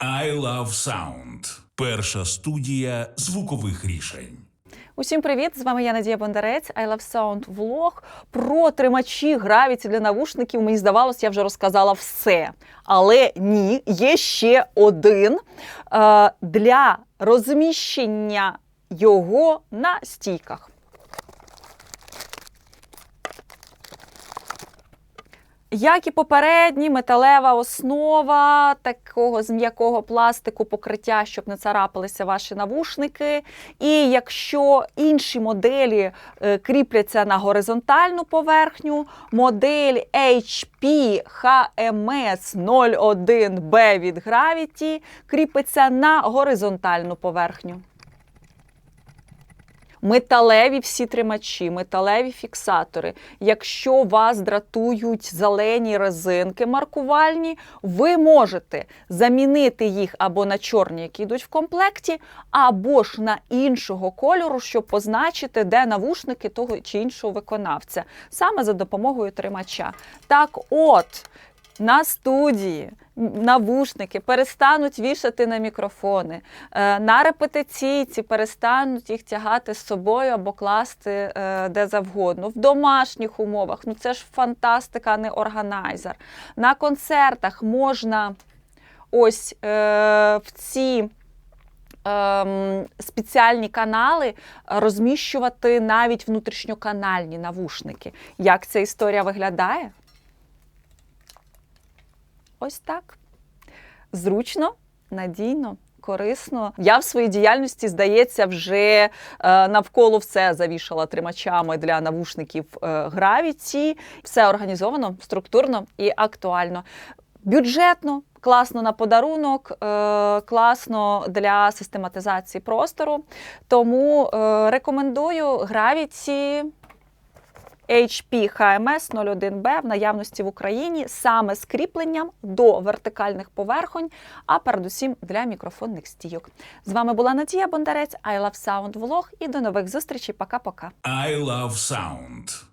I Love Sound. Перша студія звукових рішень. Усім привіт! З вами я Надія Бондарець, I Love Sound влог про тримачі гравіці для навушників. Мені здавалось, я вже розказала все. Але ні, є ще один е, для розміщення його на стійках. Як і попередні, металева основа такого з м'якого пластику покриття, щоб не царапалися ваші навушники. І якщо інші моделі е, кріпляться на горизонтальну поверхню, модель HP HMS 01B від Gravity кріпиться на горизонтальну поверхню. Металеві всі тримачі, металеві фіксатори. Якщо вас дратують зелені резинки маркувальні, ви можете замінити їх або на чорні, які йдуть в комплекті, або ж на іншого кольору, щоб позначити, де навушники того чи іншого виконавця, саме за допомогою тримача. Так от. На студії навушники перестануть вішати на мікрофони, е, на репетиційці перестануть їх тягати з собою або класти е, де завгодно. В домашніх умовах ну це ж фантастика, а не органайзер. На концертах можна ось е, в ці. ем, Спеціальні канали розміщувати навіть внутрішньоканальні навушники. Як ця історія виглядає? Ось так. Зручно, надійно. Корисно. Я в своїй діяльності, здається, вже е, навколо все завішала тримачами для навушників е, Gravity. Все організовано, структурно і актуально. Бюджетно, класно на подарунок, е, класно для систематизації простору. Тому е, рекомендую Gravity HP HMS 01B в наявності в Україні саме з кріпленням до вертикальних поверхонь, а передусім для мікрофонних стійок. З вами була Надія Бондарець, I Love Sound Влог і до нових зустрічей. Пока-пока. I Love Sound.